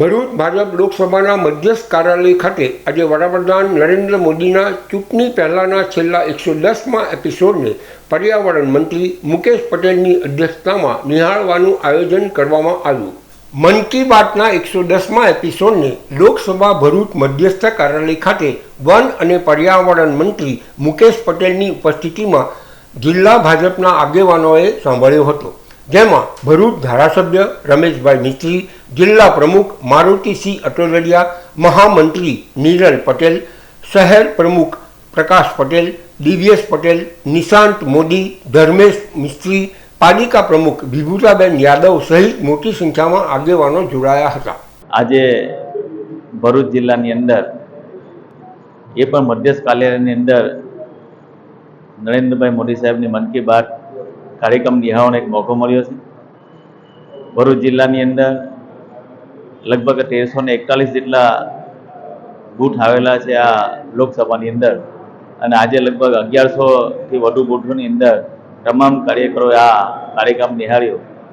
ભરૂચ ભાજપ લોકસભાના મધ્યસ્થ કાર્યાલય ખાતે આજે વડાપ્રધાન નરેન્દ્ર મોદીના ચૂંટણી પહેલાના છેલ્લા એકસો દસમાં એપિસોડને પર્યાવરણ મંત્રી મુકેશ પટેલની અધ્યક્ષતામાં નિહાળવાનું આયોજન કરવામાં આવ્યું. મન કી બાતના એકસો દસમાં એપિસોડને લોકસભા ભરૂચ મધ્યસ્થ કાર્યાલય ખાતે વન અને પર્યાવરણ મંત્રી મુકેશ પટેલની ઉપસ્થિતિમાં જિલ્લા ભાજપના આગેવાનોએ સાંભળ્યો હતો. જેમાં ભરૂચ ધારાસભ્ય રમેશભાઈ મિસ્ત્રી જિલ્લા પ્રમુખ મારુતિસિંહ અટોલડિયા મહામંત્રી નીરલ પટેલ, શહેર પ્રમુખ પ્રકાશ પટેલ દિવ્યેશ પટેલ, નિશાંત મોદી, ધર્મેશ મિસ્ત્રી, પાલિકા પ્રમુખ વિભૂતાબેન યાદવ સહિત મોટી સંખ્યામાં આગેવાનો જોડાયા હતા. આજે ભરૂચ જિલ્લાની અંદર, એ પણ મધ્યસ્થ કાર્યાલયની અંદર નરેન્દ્રભાઈ મોદી સાહેબની મન કી બાત કાર્યક્રમ નિહાળવાનો એક મોકો મળ્યો છે. ભરૂચ જિલ્લાની અંદર લગભગ તેરસો ને એકતાલીસ જેટલા બૂથ આવેલા છે આ લોકસભાની અંદર. અને આજે લગભગ અગિયારસોથી વધુ બૂથોની અંદર તમામ કાર્યકરોએ આ કાર્યક્રમ નિહાળ્યો.